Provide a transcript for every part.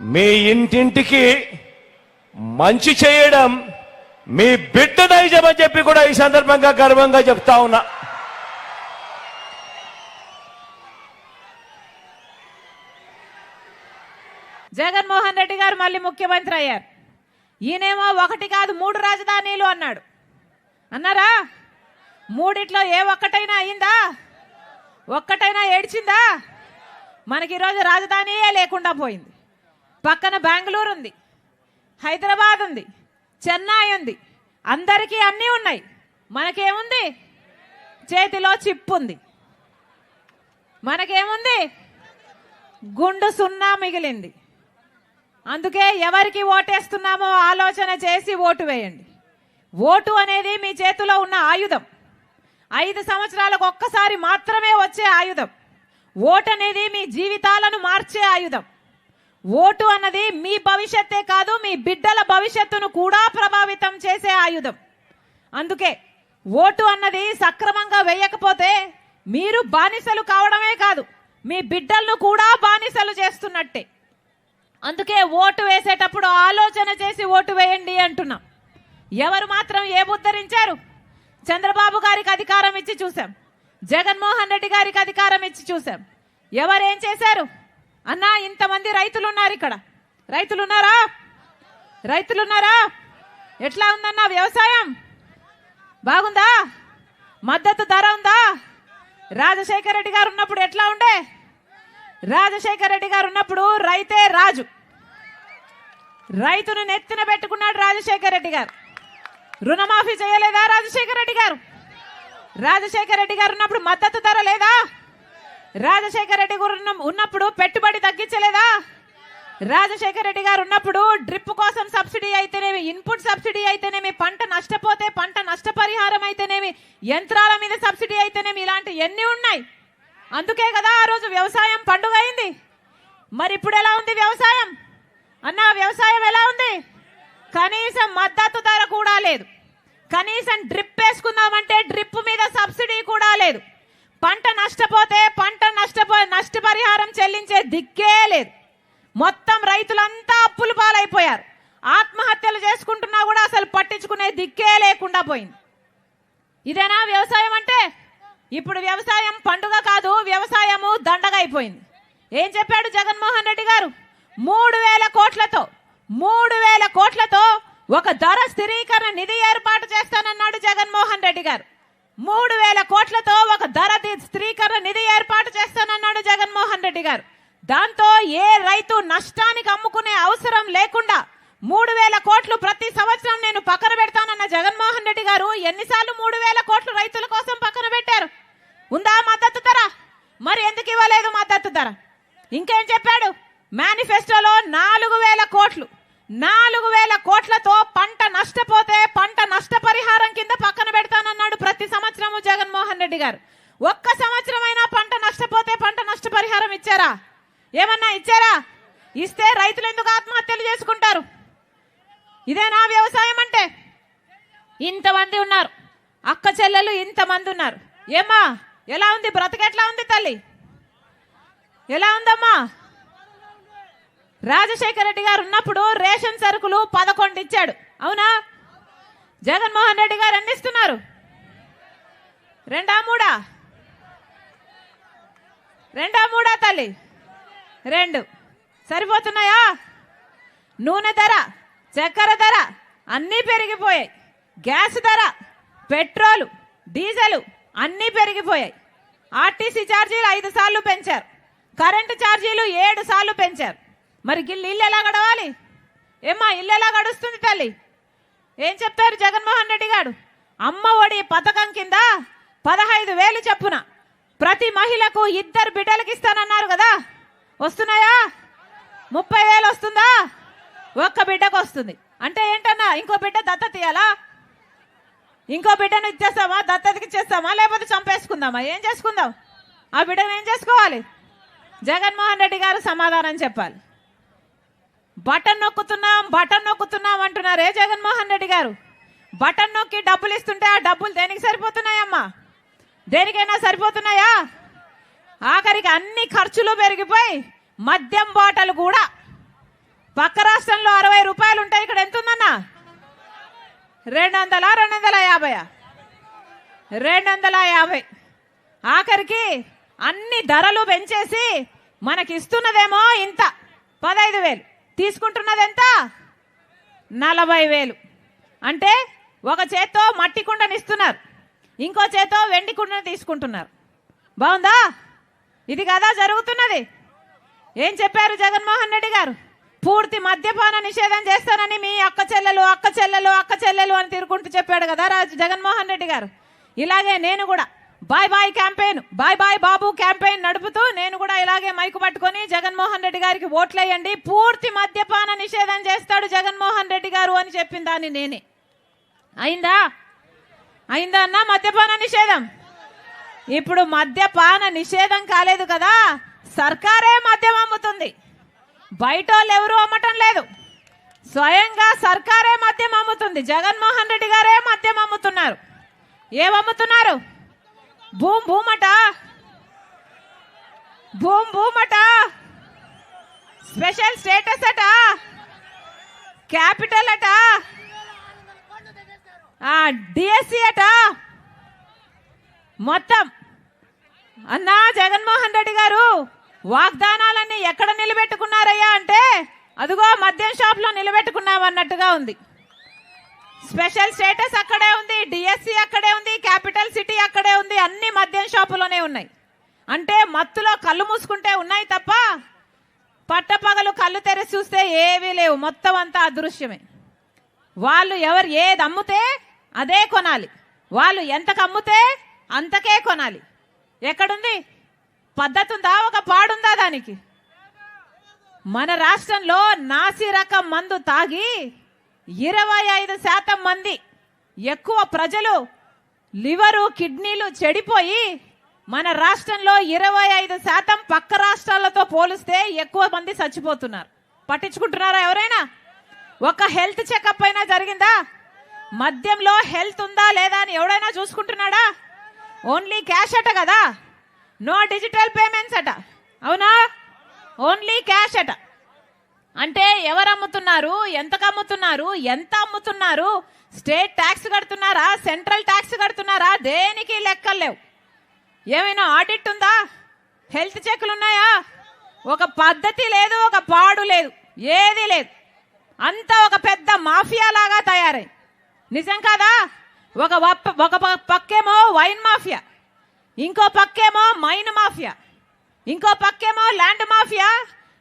మీ ఇంటింటికి మంచి చేయడం మీ బిడ్డ నైజమని చెప్పి కూడా ఈ సందర్భంగా గర్వంగా చెప్తా ఉన్నా. జగన్మోహన్ రెడ్డి గారు మళ్ళీ ముఖ్యమంత్రి అయ్యారు. ఈయనేమో ఒకటి కాదు మూడు రాజధానీలు అన్నాడు. అన్నారా? మూడిట్లో ఏ ఒక్కటైనా అయిందా? ఒక్కటైనా ఏడ్చిందా? మనకి ఈరోజు రాజధానియే లేకుండా పోయింది. పక్కన బెంగళూరు ఉంది హైదరాబాద్ ఉంది చెన్నై ఉంది. అందరికీ అన్నీ ఉన్నాయి. మనకేముంది? చేతిలో చిప్ ఉంది. మనకేముంది? గుండు సున్నా మిగిలింది. అందుకే ఎవరికి ఓటేస్తున్నామో ఆలోచన చేసి ఓటు వేయండి. ఓటు అనేది మీ చేతిలో ఉన్న ఆయుధం. ఐదు సంవత్సరాలకు ఒక్కసారి మాత్రమే వచ్చే ఆయుధం. ఓటు అనేది మీ జీవితాలను మార్చే ఆయుధం. ఓటు అన్నది మీ భవిష్యత్తే కాదు మీ బిడ్డల భవిష్యత్తును కూడా ప్రభావితం చేసే ఆయుధం. అందుకే ఓటు అన్నది సక్రమంగా వేయకపోతే మీరు బానిసలు కావడమే కాదు మీ బిడ్డలను కూడా బానిసలు చేస్తున్నట్టే. అందుకే ఓటు వేసేటప్పుడు ఆలోచన చేసి ఓటు వేయండి అంటున్నాం. ఎవరు మాత్రం ఏ చంద్రబాబు గారికి అధికారం ఇచ్చి చూసాం జగన్మోహన్ రెడ్డి గారికి అధికారం ఇచ్చి చూసాం ఎవరేం చేశారు? అన్నా ఇంతమంది రైతులు ఉన్నారు ఇక్కడ. రైతులు ఉన్నారా రైతులు ఉన్నారా ఎట్లా ఉందన్నా వ్యవసాయం? బాగుందా? మద్దతు ధర ఉందా? రాజశేఖర రెడ్డి గారు ఉన్నప్పుడు ఎట్లా ఉండే? రాజశేఖర రెడ్డి గారు ఉన్నప్పుడు రైతే రాజు. రైతును నెత్తిన పెట్టుకున్నాడు రాజశేఖర రెడ్డి గారు. రుణమాఫీ చేయలేదా రాజశేఖర రెడ్డి గారు? రాజశేఖర రెడ్డి గారు ఉన్నప్పుడు మద్దతు ధర లేదా? రాజశేఖర రెడ్డి గారు ఉన్నప్పుడు పెట్టుబడి తగ్గించలేదా? రాజశేఖర రెడ్డి గారు ఉన్నప్పుడు డ్రిప్ కోసం సబ్సిడీ అయితేనేమి ఇన్పుట్ సబ్సిడీ అయితేనేమి పంట నష్టపోతే పంట నష్టపరిహారం అయితేనేమి యంత్రాల మీద సబ్సిడీ అయితేనేమి ఇలాంటి ఎన్ని ఉన్నాయి? అందుకే కదా ఆ రోజు వ్యవసాయం పండుగ అయింది మరి ఇప్పుడు ఎలా ఉంది వ్యవసాయం? అన్న వ్యవసాయం ఎలా ఉంది? కనీసం మద్దతు ధర కూడా లేదు. కనీసం డ్రిప్ వేసుకుందామంటే డ్రిప్ మీద సబ్సిడీ కూడా లేదు. పంట నష్టపోతే పంట నష్టపో నష్టపరిహారం చెల్లించే దిక్కే లేదు. మొత్తం రైతులంతా అప్పులు పాలైపోయారు. ఆత్మహత్యలు చేసుకుంటున్నా కూడా అసలు పట్టించుకునే దిక్కే లేకుండా పోయింది. ఇదేనా వ్యవసాయం అంటే? ఇప్పుడు వ్యవసాయం పండుగ కాదు వ్యవసాయము దండగ అయిపోయింది. ఏం చెప్పాడు జగన్మోహన్ రెడ్డి గారు? మూడు వేల కోట్లతో మూడు వేల కోట్లతో ఒక ధర స్థిరీకరణ నిధి ఏర్పాటు చేస్తానన్నాడు జగన్మోహన్ రెడ్డి గారు. మూడు వేల కోట్లతో ఒక ధర స్త్రీకరణ నిధి ఏర్పాటు చేస్తానన్నాడు జగన్మోహన్ రెడ్డి గారు. దాంతో ఏ రైతు నష్టానికి అమ్ముకునే అవసరం లేకుండా మూడు వేల కోట్లు ప్రతి సంవత్సరం నేను పక్కన పెడతానన్న జగన్మోహన్ రెడ్డి గారు ఎన్నిసార్లు మూడు వేల కోట్లు రైతుల కోసం పక్కన పెట్టారు? ఉందా మద్దతు ధర? మరి ఎందుకు ఇవ్వలేదు మద్దతు ధర? ఇంకేం చెప్పాడు? మేనిఫెస్టోలో నాలుగు వేల కోట్లు. నాలుగు వేల కోట్లతో పంట నష్టపోతే పంట నష్టపరిహారం కింద పక్కన పెట్టారు ప్రతి సంవత్సరము జగన్మోహన్ రెడ్డి గారు. ఒక్క సంవత్సరమైనా పంట నష్టపోతే పంట నష్టపరిహారం ఇచ్చారా? ఏమన్నా ఇచ్చారా? ఇస్తే రైతులు ఎందుకు ఆత్మహత్యలు చేసుకుంటారు? ఇదేనా వ్యవసాయం అంటే. ఇంతమంది ఉన్నారు. అక్క చెల్లెలు ఇంతమంది ఉన్నారు. ఏమ్మా ఎలా ఉంది? బ్రతకెట్లా ఉంది తల్లి? ఎలా ఉందమ్మా? రాజశేఖర రెడ్డి గారు ఉన్నప్పుడు రేషన్ సరుకులు పదకొండు ఇచ్చాడు. అవునా? జగన్మోహన్ రెడ్డి గారు అందిస్తున్నారు రెండా మూడా? రెండా మూడా తల్లి? రెండు. సరిపోతున్నాయా? నూనె ధర చక్కెర ధర అన్నీ పెరిగిపోయాయి. గ్యాస్ ధర పెట్రోలు డీజిల్ అన్నీ పెరిగిపోయాయి. ఆర్టీసీ ఛార్జీలు ఐదు సార్లు పెంచారు. కరెంటు ఛార్జీలు ఏడు సార్లు పెంచారు. మరి గిల్లు ఇల్లు ఎలా గడవాలి? ఏమ్మా ఇల్లు ఎలా గడుస్తుంది తల్లి? ఏం చెప్తారు జగన్మోహన్ రెడ్డి గారు? అమ్మ ఒడి పథకం కింద? పదహైదు వేలు చెప్పున ప్రతి మహిళకు ఇద్దరు బిడ్డలకి ఇస్తానన్నారు కదా. వస్తున్నాయా? ముప్పై వేలు వస్తుందా? ఒక్క బిడ్డకు వస్తుంది. అంటే ఏంటన్నా ఇంకో బిడ్డ దత్త తీయాలా? ఇంకో బిడ్డను ఇచ్చేస్తామా? దత్తతకి ఇచ్చేస్తామా? లేకపోతే చంపేసుకుందామా? ఏం చేసుకుందాం? ఆ బిడ్డను ఏం చేసుకోవాలి? జగన్మోహన్ రెడ్డి గారు సమాధానం చెప్పాలి. బటన్ నొక్కుతున్నాం బటన్ నొక్కుతున్నాం అంటున్నారే జగన్మోహన్ రెడ్డి గారు. బటన్ నొక్కి డబ్బులు ఇస్తుంటే ఆ డబ్బులు దేనికి సరిపోతున్నాయమ్మా? దేనికైనా సరిపోతున్నాయా? ఆఖరికి అన్ని ఖర్చులు పెరిగిపోయి మద్యం బాటలు కూడా. పక్క రాష్ట్రంలో అరవై రూపాయలు ఉంటాయి. ఇక్కడ ఎంత ఉందన్నా రెండు వందల రెండు వందల యాభై. రెండు వందల యాభై ఆఖరికి అన్ని ధరలు పెంచేసి మనకి ఇస్తున్నదేమో ఇంత. పదహైదు వేలు. తీసుకుంటున్నది ఎంత నలభై వేలు. అంటే ఒక చేత్తో మట్టి కుండని ఇస్తున్నారు ఇంకో చేతో వెండి కుండను తీసుకుంటున్నారు. బాగుందా? ఇది కదా జరుగుతున్నది. ఏం చెప్పారు జగన్మోహన్ రెడ్డి గారు? పూర్తి మద్యపాన నిషేధం చేస్తానని మీ అక్క చెల్లెలు అక్క చెల్లెలు అక్క చెల్లెలు అని తిరుగుకుంటూ చెప్పాడు కదా రాజు జగన్మోహన్ రెడ్డి గారు. ఇలాగే నేను కూడా bye bye campaign bye bye Babu campaign నడుపుతూ నేను కూడా ఇలాగే మైకు పట్టుకొని జగన్మోహన్ రెడ్డి గారికి ఓట్లేయండి. పూర్తి మద్యపాన నిషేధం చేస్తాడు జగన్మోహన్ రెడ్డి గారు అని చెప్పిన దాన్ని నేనే. అయిందా? అయిందా అన్న మద్యపాన నిషేధం? ఇప్పుడు మద్యపాన నిషేధం కాలేదు కదా సర్కారే మద్యం అమ్ముతుంది. బయట వాళ్ళు ఎవరు అమ్మటం లేదు. స్వయంగా సర్కారే మద్యం అమ్ముతుంది. జగన్మోహన్ రెడ్డి గారే మద్యం అమ్ముతున్నారు. ఏమమ్ముతున్నారు? భూమ్ భూమట? భూమ్ భూమట? స్పెషల్ స్టేటస్ అట? క్యాపిటల్ అట? డిఎస్సి అట మొత్తం. అన్నా జగన్మోహన్ రెడ్డి గారు వాగ్దానాలన్నీ ఎక్కడ నిలబెట్టుకున్నారయ్యా అంటే అదిగో మద్యం షాప్లో నిలబెట్టుకున్నామన్నట్టుగా ఉంది. స్పెషల్ స్టేటస్ అక్కడే ఉంది డిఎస్సి అక్కడే ఉంది క్యాపిటల్ సిటీ అక్కడే ఉంది అన్ని మద్యం షాపులోనే ఉన్నాయి. అంటే మత్తులో కళ్ళు మూసుకుంటే ఉన్నాయి తప్ప పట్టపగలు కళ్ళు తెరిచి చూస్తే ఏవీ లేవు. మొత్తం అంతా అదృశ్యమే. వాళ్ళు ఎవరు ఏది అమ్మితే అదే కొనాలి. వాళ్ళు ఎంతకు అమ్ముతే అంతకే కొనాలి. ఎక్కడుంది? పద్ధతి ఉందా ఒక పాడుందా దానికి? మన రాష్ట్రంలో నాసి రకం మందు తాగి ఇరవై ఐదు శాతం మంది ఎక్కువ ప్రజలు లివరు కిడ్నీలు చెడిపోయి మన రాష్ట్రంలో ఇరవై ఐదు శాతం పక్క రాష్ట్రాలతో పోలిస్తే ఎక్కువ మంది చచ్చిపోతున్నారు. పట్టించుకుంటున్నారా ఎవరైనా? ఒక హెల్త్ చెకప్ అయినా జరిగిందా? మద్యంలో హెల్త్ ఉందా లేదా అని ఎవడైనా చూసుకుంటున్నాడా? ఓన్లీ క్యాష్ అట కదా? నో డిజిటల్ పేమెంట్స్ అట. అవునా? ఓన్లీ క్యాష్ అట. అంటే ఎవరు అమ్ముతున్నారు? ఎంతకు అమ్ముతున్నారు ఎంత అమ్ముతున్నారు? స్టేట్ ట్యాక్స్ కడుతున్నారా? సెంట్రల్ ట్యాక్స్ కడుతున్నారా? దేనికి లెక్కలు లేవు. ఏమైనా ఆడిట్ ఉందా? హెల్త్ చెక్లు ఉన్నాయా? ఒక పద్ధతి లేదు ఒక పాడు లేదు ఏది లేదు. అంతా ఒక పెద్ద మాఫియా లాగా తయారై నిజం కాదా? ఒక ఒక పక్కేమో వైన్ మాఫియా ఇంకో పక్కేమో మైన్ మాఫియా ఇంకో పక్కేమో ల్యాండ్ మాఫియా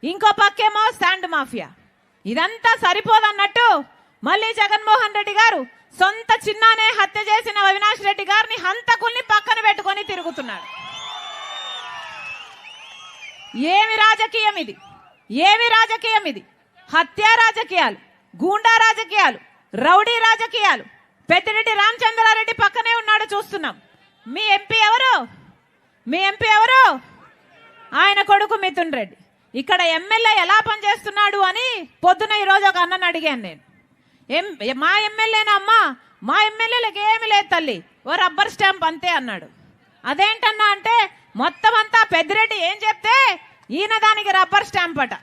ఇంకో పక్కేమో శాండ్ మాఫియా. ఇదంతా సరిపోదన్నట్టు మళ్ళీ జగన్మోహన్ రెడ్డి గారు సొంత చిన్నానే హత్య చేసిన అవినాష్ రెడ్డి గారిని హంతకుల్ని పక్కన పెట్టుకొని తిరుగుతున్నాడు. ఏమి రాజకీయం ఇది? ఏమి రాజకీయం ఇది? హత్యా రాజకీయాలు గూండా రాజకీయాలు రౌడీ రాజకీయాలు. పెద్దిరెడ్డి రామచంద్రారెడ్డి పక్కనే ఉన్నాడు చూస్తున్నాం. మీ ఎంపీ ఎవరు? మీ ఎంపీ ఎవరు? ఆయన కొడుకు మిథున్ రెడ్డి. ఇక్కడ ఎమ్మెల్యే ఎలా పనిచేస్తున్నాడు అని పొద్దున ఈరోజు ఒక అన్నని అడిగాను నేను. ఎం మా ఎమ్మెల్యేనా అమ్మా? మా ఎమ్మెల్యేలకు ఏమి లేదు తల్లి. ఓ రబ్బర్ స్టాంప్ అంతే అన్నాడు. అదేంటన్నా అంటే మొత్తం అంతా పెద్దిరెడ్డి ఏం చెప్తే ఈయన దానికి రబ్బర్ స్టాంప్ అట.